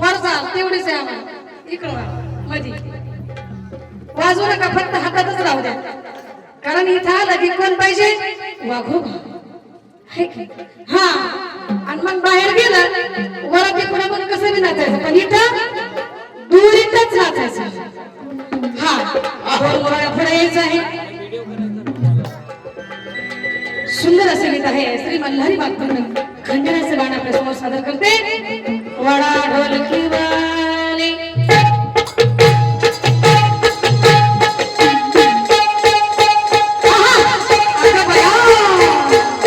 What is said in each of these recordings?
फरसाल तेवढीच आहे आम्हाला. इकडं मधी. वाजू नका फक्त हातातच राहू द्या. कारण इथं आलं की कोण पाहिजे? वाघो हा. आणि मग बाहेर गेलं वर कुणा मग कसं बी नाचायचं? पण इथं दुरीतच नाचायचं. हा. पुढे यायचं आहे. सुंदर असे गीत आहे श्री मल्हारी बागपंड खंडण्याचे गाणं आपल्यासमोर सादर करते. वडा ढोलकी वाले आहा, अगं बया.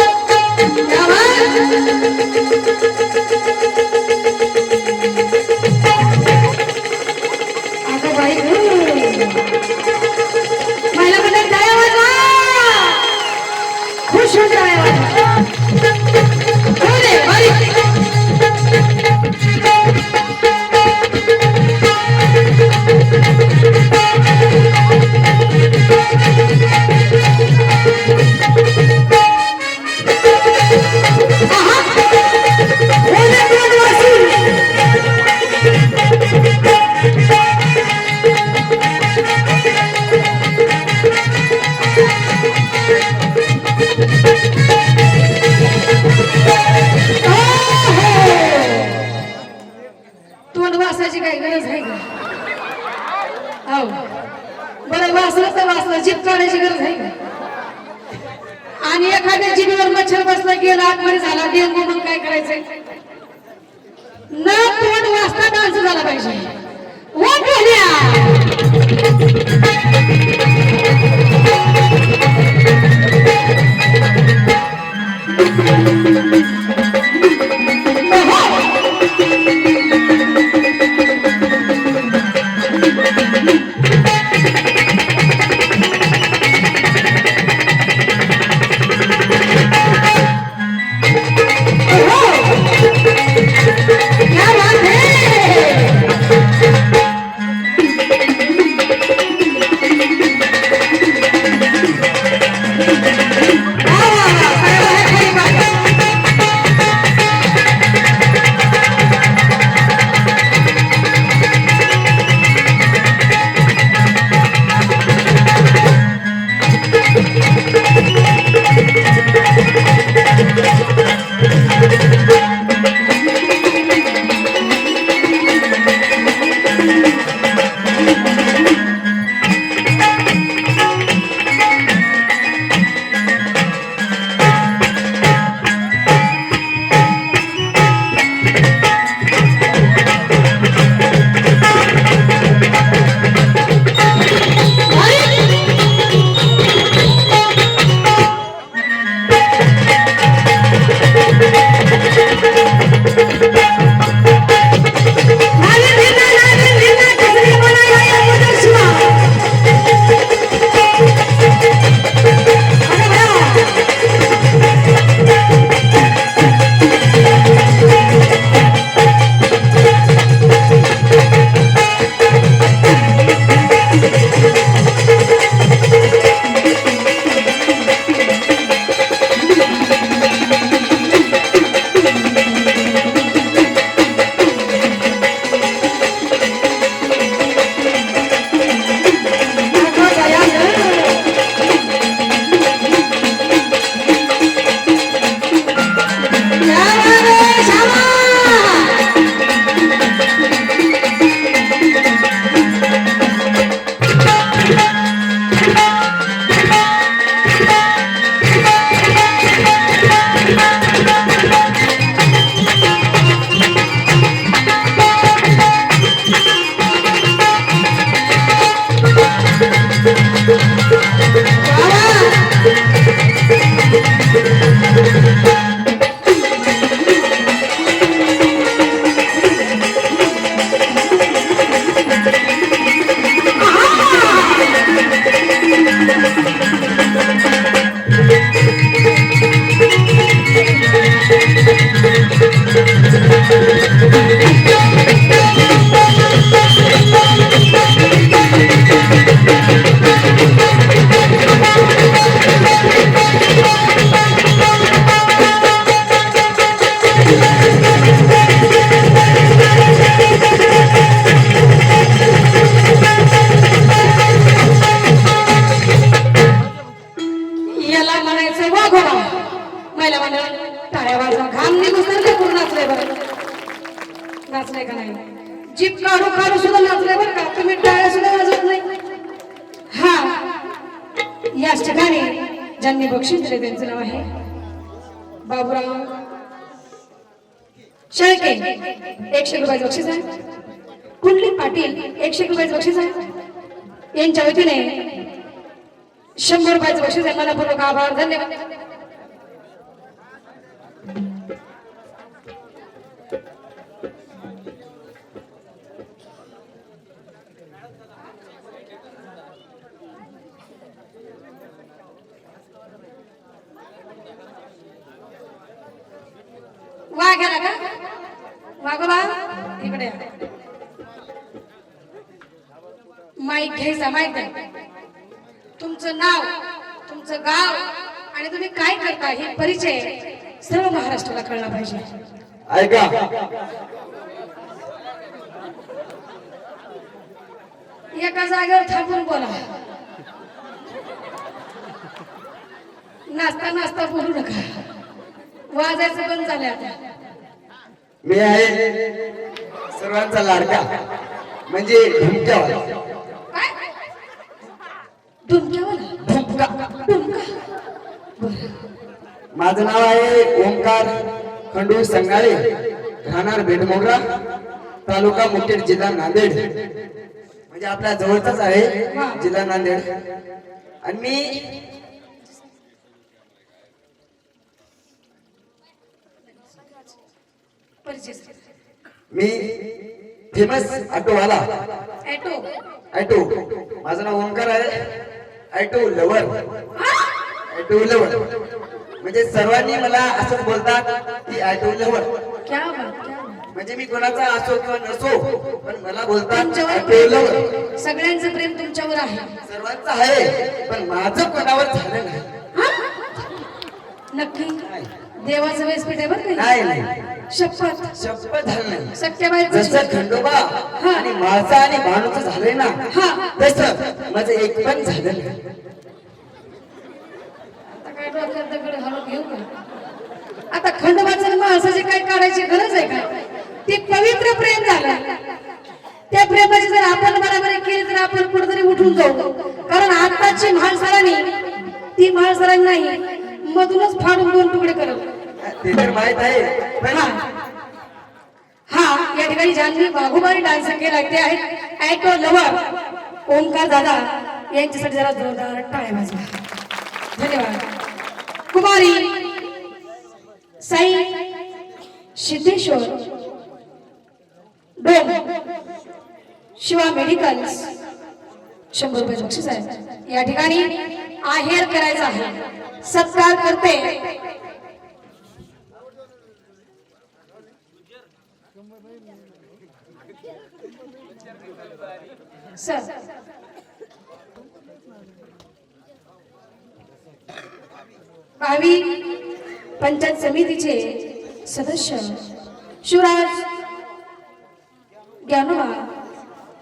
तोंड काही गरज आहे का? हो बरं वासलं तर वासलं जीप काढायची गरज आहे का? आणि एखाद्या जिभेवर मच्छर बसला गेला आतमध्ये झाला डेंगू मग काय करायचंय? न तोंड वाजता डान्स झाला पाहिजे. सहभाग व्हावा महिला मंडळ टाळ्या वाजवा. घाम निघून सरले पूर्ण नाचले बरं? नाचलंय का नाही? जीप काढू काढू सुद्धा नाचलंय बरं का? तुम्ही टाळ्या सुद्धा वाजवत नाही. हा. याच ठिकाणी ज्यांनी बक्षीस दिले त्यांचं नाव आहे बाबुराव शेळके. एकशे रुपयाचं बक्षीस आहे. कुंडली पाटील एकशे रुपयाचं बक्षीस आहे. यांच्या वतीने शंभर रुपयाचं बक्षीस आहे. मनापूर्वक आभार धन्यवाद. वा गेला का? वागोबा इकडे माईक घ्यायचा माईक द्या तुमचं नाव तुमचं गाव आणि तुम्ही काय करता हे परिचय सर्व महाराष्ट्राला कळला पाहिजे. ऐका. एका जागेवर थांबून बोला. नाचता नाचता बोलू नका. वाजायचं बंद झालं आता. मी आहे सर्वांचा लाडका. म्हणजे माझं नाव आहे ओंकार खंडू संगाळे. राहणार बेटमोगरा तालुका मुखेड जिल्हा नांदेड. म्हणजे आपल्या जवळचाच आहे जिल्हा नांदेड. आणि मी मी फेमस ऑटोवाला. ऍटो ॲटो माझं नाव ओंकार आहे. ॲटो लवर ॲटो लवर म्हणजे सर्वांनी मला असंच बोलतात की ॲटो लवर. म्हणजे मी कोणाचा असो किंवा नसो पण मला बोलतात लवर सगळ्यांचं प्रेम तुमच्यावर आहे. सर्वांचं आहे पण माझं कोणावर झालं नाही. नक्की. देवाचं व्यासपीठ आहे बरं नाही. शपथ. शपथ सत्याबाईचं जसं खंडोबा आणि माझा आणि भानूचं झालंय ना हा. तसं माझं एक पण झालं नाही. आता काय डोक्यात दगड घालून घेऊ का? आता खंडोबाचं माणसाची काय काढायची गरज आहे का? ते पवित्र प्रेम झालं. त्या प्रेमाची जर आपण बराबरी केली तर आपण कुठेतरी उठून जाऊ. कारण आताची म्हाळसरांनी ती म्हाळसरांनी नाही मधूनच फाडून दोन तुकडे करत. ते तर माहीत आहे. पण हा या ठिकाणी ज्यांनी वाघोबारी डान्स केला ते आहेत ऍटो लवर ओंकार दादा यांच्यासाठी जरा जोरदार टाळ्या वाजवा. धन्यवाद. कुमारी साई सिद्धेश्वर डोम शिवा मेडिकल शंभर रुपये बक्षीस आहे या ठिकाणी आहेर करायचा आहे. सत्कार करते सर. भावी पंचायत समितीचे सदस्य शिवराज ज्ञानोबा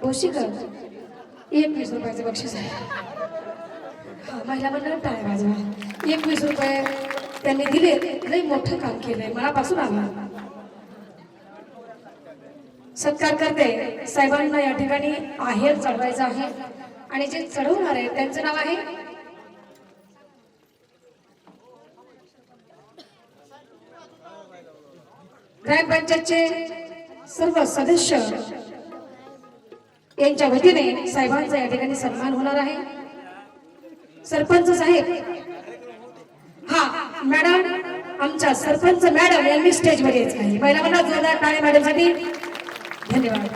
भोशीकर एकवीस रुपयाचं बक्षीस आहे. हा महिला मंडळ टाळ्या वाजवा. एकवीस रुपये त्यांनी दिले. लई मोठं काम केलंय. मनापासून आभार. सत्कार करते. साहेबांना या ठिकाणी आहेर चढवायचं आहे. आणि जे चढवणार आहे त्यांचं नाव आहे? ग्रामपंचायतचे सर्व सदस्य यांच्या वतीने साहेबांचा या ठिकाणी सन्मान होणार आहे. सरपंच साहेब. हा मॅडम आमच्या सरपंच मॅडम यांनी स्टेजवर यायचं आहे. महिला मंडळ जोरदार टाळे मॅडमसाठी. धन्यवाद.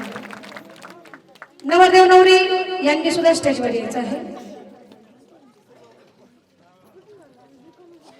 नवरदेव नवरी यांनी सुद्धा स्टेजवर यायचं आहे.